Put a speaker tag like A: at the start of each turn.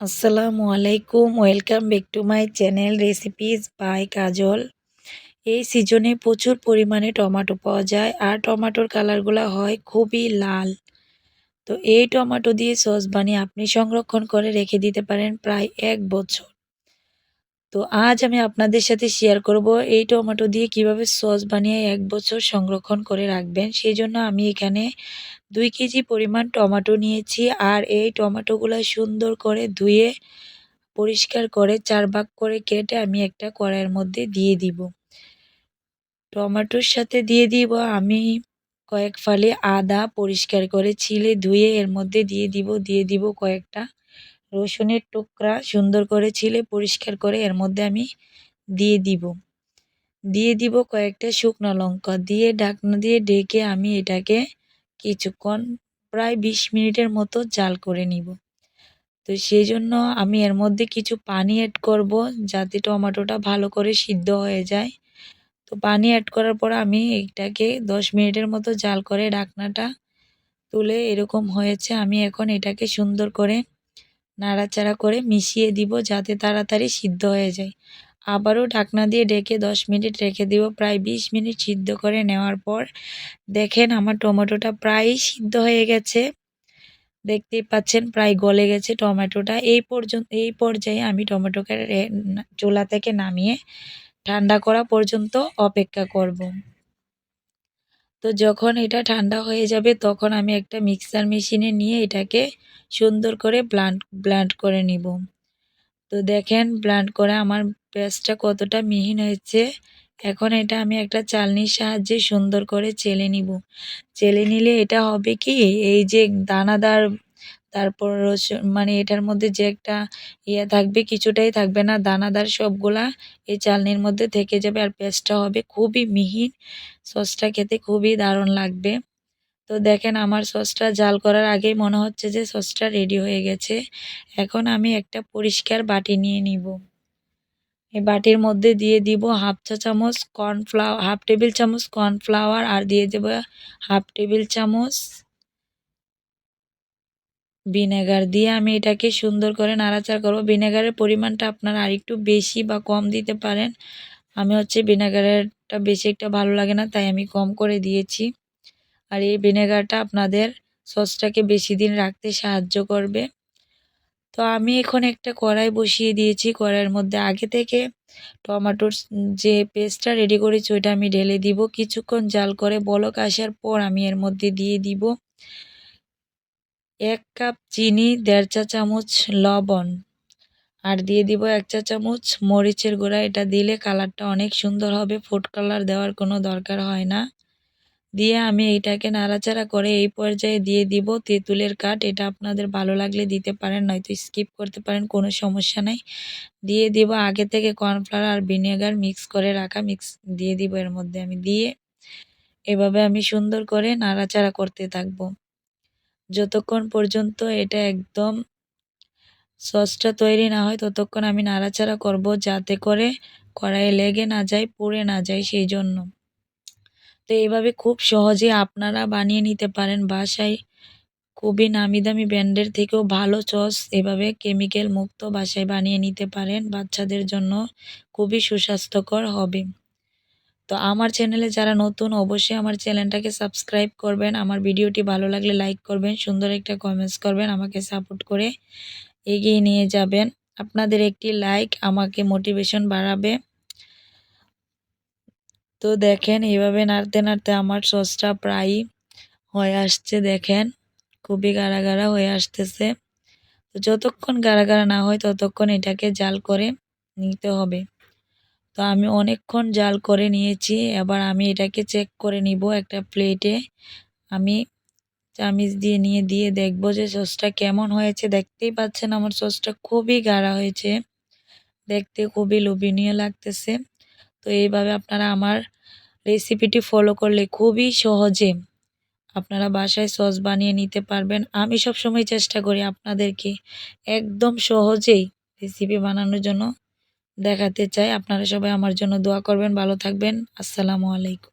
A: আসসালামু আলাইকুম। Welcome back to my channel recipes by Kajal এই সিজনে প্রচুর পরিমাণে টমেটো পাওয়া যায় আর টমেটোর কালারগুলো হয় খুবই লাল। তো এই টমেটো দিয়ে সস বানিয়ে আপনি সংরক্ষণ করে রেখে দিতে পারেন প্রায় এক বছর। তো আজ আমি আপনাদের সাথে শেয়ার করব এই টমেটো দিয়ে কীভাবে সস বানিয়ে এক বছর সংরক্ষণ করে রাখবেন। সেই জন্য আমি এখানে দুই কেজি পরিমাণ টমেটো নিয়েছি আর এই টমেটোগুলো সুন্দর করে ধুয়ে পরিষ্কার করে চার ভাগ করে কেটে আমি একটা কড়াইয়ের মধ্যে দিয়ে দিব। টমেটোর সাথে দিয়ে দিব আমি কয়েক ফালি আদা পরিষ্কার করে ছিলে ধুয়ে এর মধ্যে দিয়ে দিব দিয়ে দিব কয়েকটা রসুনের টুকরা সুন্দর করে ছিলে পরিষ্কার করে এর মধ্যে আমি দিয়ে দিব। দিয়ে দিব কয়েকটা শুকনো লঙ্কা। দিয়ে ঢাকনা দিয়ে ডেকে আমি এটাকে কিছুক্ষণ, প্রায় বিশ মিনিটের মতো জাল করে নিব। তো সেই জন্য আমি এর মধ্যে কিছু পানি অ্যাড করব যাতে টমেটোটা ভালো করে সিদ্ধ হয়ে যায়। তো পানি অ্যাড করার পর আমি এটাকে দশ মিনিটের মতো জাল করে ঢাকনাটা তুলে এরকম হয়েছে। আমি এখন এটাকে সুন্দর করে নাড়াচাড়া করে মিশিয়ে দিব যাতে তাড়াতাড়ি সিদ্ধ হয়ে যায়। আবারও ঢাকনা দিয়ে ডেকে দশ মিনিট রেখে দিব। প্রায় বিশ মিনিট সিদ্ধ করে নেওয়ার পর দেখেন আমার টমেটোটা প্রায় সিদ্ধ হয়ে গেছে। দেখতেই পাচ্ছেন প্রায় গলে গেছে টমেটোটা। এই পর্যন্ত, এই পর্যায়ে আমি টমেটোকে চুলা থেকে নামিয়ে ঠান্ডা করা পর্যন্ত অপেক্ষা করব। তো যখন এটা ঠান্ডা হয়ে যাবে, তখন আমি একটা মিক্সার মেশিনে নিয়ে এটাকে সুন্দর করে ব্লান্ড ব্লান্ড করে নিব। তো দেখেন ব্লান্ড করে আমার পেঁয়াজটা কতটা মিহিন হয়েছে। এখন এটা আমি একটা চালনির সাহায্যে সুন্দর করে চেলে নিব। চেলে নিলে এটা হবে কি, এই যে দানাদার তারপর মানে এটার মধ্যে যে একটা ইয়ে থাকবে, কিছুটাই থাকবে না, দানাদার সবগুলা এই চালনির মধ্যে থেকে যাবে আর পেস্টটা হবে খুবই মিহিন, সসটা খেতে খুবই দারুণ লাগবে। তো দেখেন আমার সসটা জাল করার আগেই মনে হচ্ছে যে সসটা রেডি হয়ে গেছে, এখন আমি একটা পরিষ্কার বাটি নিয়ে নিব। এই বাটির মধ্যে দিয়ে দিব হাফ চা চামচ কর্নফ্লাওয়ার হাফ টেবিল চামচ কর্নফ্লাওয়ার আর দিয়ে দেবো হাফ টেবিল চামচ ভিনেগার দিয়ে আমি এটাকে সুন্দর করে নাড়াচাড়া করব। ভিনেগারের পরিমাণটা আপনারা আরেকটু বেশি বা কম দিতে পারেন। আমি হচ্ছে ভিনেগারেরটা বেশি একটা ভালো লাগে না, তাই আমি কম করে দিয়েছি। আর এই ভিনেগারটা আপনাদের সসটাকে বেশি দিন রাখতে সাহায্য করবে। তো আমি এখন একটা কড়াই বসিয়ে দিয়েছি। কড়াইয়ের মধ্যে আগে থেকে টমেটোর যে পেস্টটা রেডি করেছি, ওইটা আমি ঢেলে দিব। কিছুক্ষণ জাল করে বলক আসার পর আমি এর মধ্যে দিয়ে দিব। এক কাপ চিনি, দেড় চা চামচ লবণ আর দিয়ে দিব এক চা চামচ মরিচের গুঁড়া। এটা দিলে কালারটা অনেক সুন্দর হবে, ফুড কালার দেওয়ার কোনো দরকার হয় না। দিয়ে আমি এইটাকে নাড়াচাড়া করে এই পর্যায়ে দিয়ে দিব তেঁতুলের কাঠ। এটা আপনাদের ভালো লাগলে দিতে পারেন, নয়তো স্কিপ করতে পারেন, কোনো সমস্যা নাই। দিয়ে দিব আগে থেকে কর্নফ্লাওয়ার আর ভিনেগার মিক্স করে রাখা, মিক্স দিয়ে দিব এর মধ্যে আমি। দিয়ে এভাবে আমি সুন্দর করে নাড়াচাড়া করতে থাকব। যতক্ষণ পর্যন্ত এটা একদম সসটা তৈরি না হয়, ততক্ষণ আমি নাড়াচাড়া করব যাতে করে কড়াইয়ে লেগে না যায়, পুড়ে না যায় সেই জন্য তো এইভাবে খুব সহজে আপনারা বানিয়ে নিতে পারেন বাসায়। খুবই নামি দামি ব্র্যান্ডের থেকেও ভালো সস। এভাবে কেমিক্যাল মুক্ত বাসায় বানিয়ে নিতে পারেন বাচ্চাদের জন্য। খুবই সুস্বাস্থ্যকর হবে। তো আমার চ্যানেলে যারা নতুন, অবশ্যই আমার চ্যানেলটাকে সাবস্ক্রাইব করবেন। আমার ভিডিওটি ভালো লাগলে লাইক করবেন, সুন্দর একটা কমেন্টস করবেন, আমাকে সাপোর্ট করে এগিয়ে নিয়ে যাবেন। আপনাদের একটি লাইক আমাকে মোটিভেশন বাড়াবে। তো দেখেন, এভাবে নাড়তে নাড়তে আমার সসটা প্রায় হয়ে আসছে, দেখেন। খুবই গাড়া গাড়া হয়ে আসতেছে। তো যতক্ষণ গাড়া গাড়া না হয়, ততক্ষণ এটাকে জাল করে নিতে হবে। তো আমি অনেকক্ষণ জাল করে নিয়েছি, এবার আমি এটাকে চেক করে নিব একটা প্লেটে আমি চামিচ দিয়ে নিয়ে, দিয়ে দেখব যে সসটা কেমন হয়েছে। দেখতেই পাচ্ছেন আমার সসটা খুবই গাঢ়া হয়েছে। দেখতে খুবই লোভনীয় লাগতেছে। তো এইভাবে আপনারা আমার রেসিপিটি ফলো করলে খুবই সহজে আপনারা বাসায় সস বানিয়ে নিতে পারবেন। আমি সব সময় চেষ্টা করি আপনাদেরকে একদম সহজেই রেসিপি বানানোর জন্য দেখাতে চাই। আপনারা সবাই আমার জন্য দোয়া করবেন। ভালো থাকবেন। আসসালামু আলাইকুম।